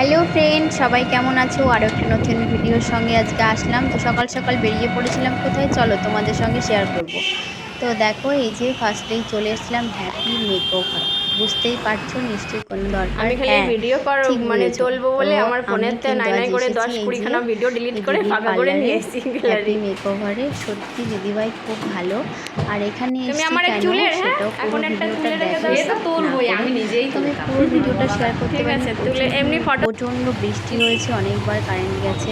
Hello friend, সবাই কেমন আছো? আর একটা নতুন ভিডিওর সঙ্গে আজকে আসলাম। তো সকাল সকাল বেরিয়ে পড়েছিলাম কোথায়? চলো তোমাদের সঙ্গে শেয়ার করব। তো দেখো, এই যে ফার্স্টেই চলে এসেছিলাম হ্যাপি মেকওভার বুঝতেই পারছ নিশ্চয়ই কোনো দরকার। আমি খালি হ্যাঁ, ভিডিও কর মানে চলবো বলে আমার আমি ফোনের তে নাই নাই করে এসেছি দশ এই কুড়িখানা ভিডিও ডিলিট করে ফাঁকা করে নিয়ে এসেছি গ্যালারি মেকওভারে সত্যি দিদিভাই খুব ভালো। আর এখানে তুমি আমার এক চুলের হ্যাঁ? এখন একটা তুলে রেখে এটা তুলবই আমি নিজেই তবে পুরো ভিডিওটা শেয়ার করতে আছে তুলে এমনি ফটো প্রচণ্ড বৃষ্টি হয়েছে অনেকবার কারেন্ট গেছে।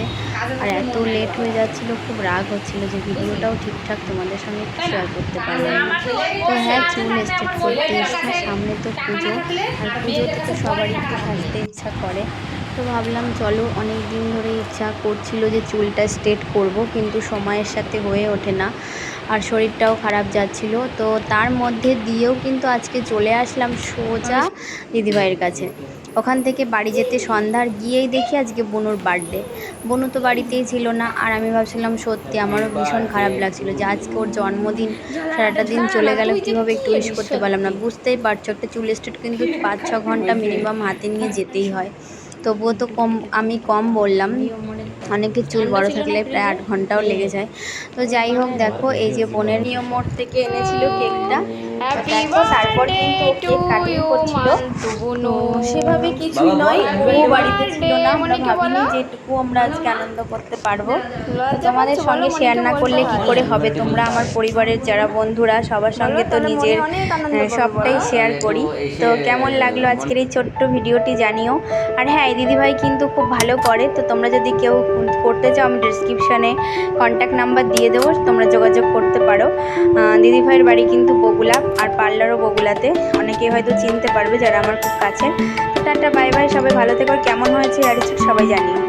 আর এত লেট হয়ে যাচ্ছিল, খুব রাগ হচ্ছিল যে ভিডিওটাও ঠিকঠাক তোমাদের সঙ্গে শেয়ার করতে পারলাম তো হ্যাঁ চুল স্ট্রেট করতে এসেছি, সামনে তো পুজো, আর পুজোতে তো সবারই একটু সাজতে ইচ্ছা করে। তো ভাবলাম চলো অনেক দিন ধরে ইচ্ছা করছিল যে চুলটা স্ট্রেট করব, কিন্তু সময়ের সাথে হয়ে ওঠে না। আর শরীরটাও খারাপ যাচ্ছিল, তো তার মধ্যে দিয়েও কিন্তু আজকে চলে আসলাম সোজা দিদিভাইয়ের কাছে। ওখান থেকে বাড়ি যেতে সন্ধ্যার গিয়েই দেখি আজকে বনুর বার্থডে বনু তো বাড়িতেই ছিল না, আর আমি ভাবছিলাম সত্যি আমারও ভীষণ খারাপ লাগছিল যে আজকে ওর জন্মদিন, সারাটা দিন চলে গেল, কীভাবে একটু উইশ করতে পারলাম না। বুঝতেই পারছ, একটা চুল স্টেট কিন্তু পাঁচ ছ ঘণ্টা মিনিমাম হাতে নিয়ে যেতেই হয়। তবুও তো কম, আমি কম বললাম। অনেকের চুল বড় থাকলে প্রায় আট ঘন্টাও লেগে যায়। তো যাই হোক দেখো এই যে বোনের নিয়ম মোড় থেকে এনেছিল কেকটা। দেখো তারপর কিন্তু কেক কাটিং করছিল। তো সেভাবে কিছুই নয় ও বাড়িতে ছিল না। আমরা ভাবিনি যেটুকু আমরা আজকে আনন্দ করতে পারব। তো তোমাদের সঙ্গে শেয়ার না করলে কি করে হবে? তোমরা আমার পরিবারের যারা বন্ধুরা সবার সঙ্গে তো নিজের সবটাই শেয়ার করি। তো কেমন লাগল আজকের এই ছোট্ট ভিডিওটি জানিও? আর হ্যাঁ এই দিদিভাই কিন্তু খুব ভালো করে। তো তোমরা যদি কেউ করতে চাও, আমি ডিসক্রিপশানে কন্ট্যাক্ট নাম্বার দিয়ে দেবো, তোমরা যোগাযোগ করতে পারো। দিদিভাইয়ের বাড়ি কিন্তু বগুলা আর পার্লারও বগুলাতে অনেকেই হয়তো চিনতে পারবে যারা আমার খুব কাছে তো টাটা বাই বাই সবাই ভালো থেকো, কেমন হয়েছে আর সবাই জানিও।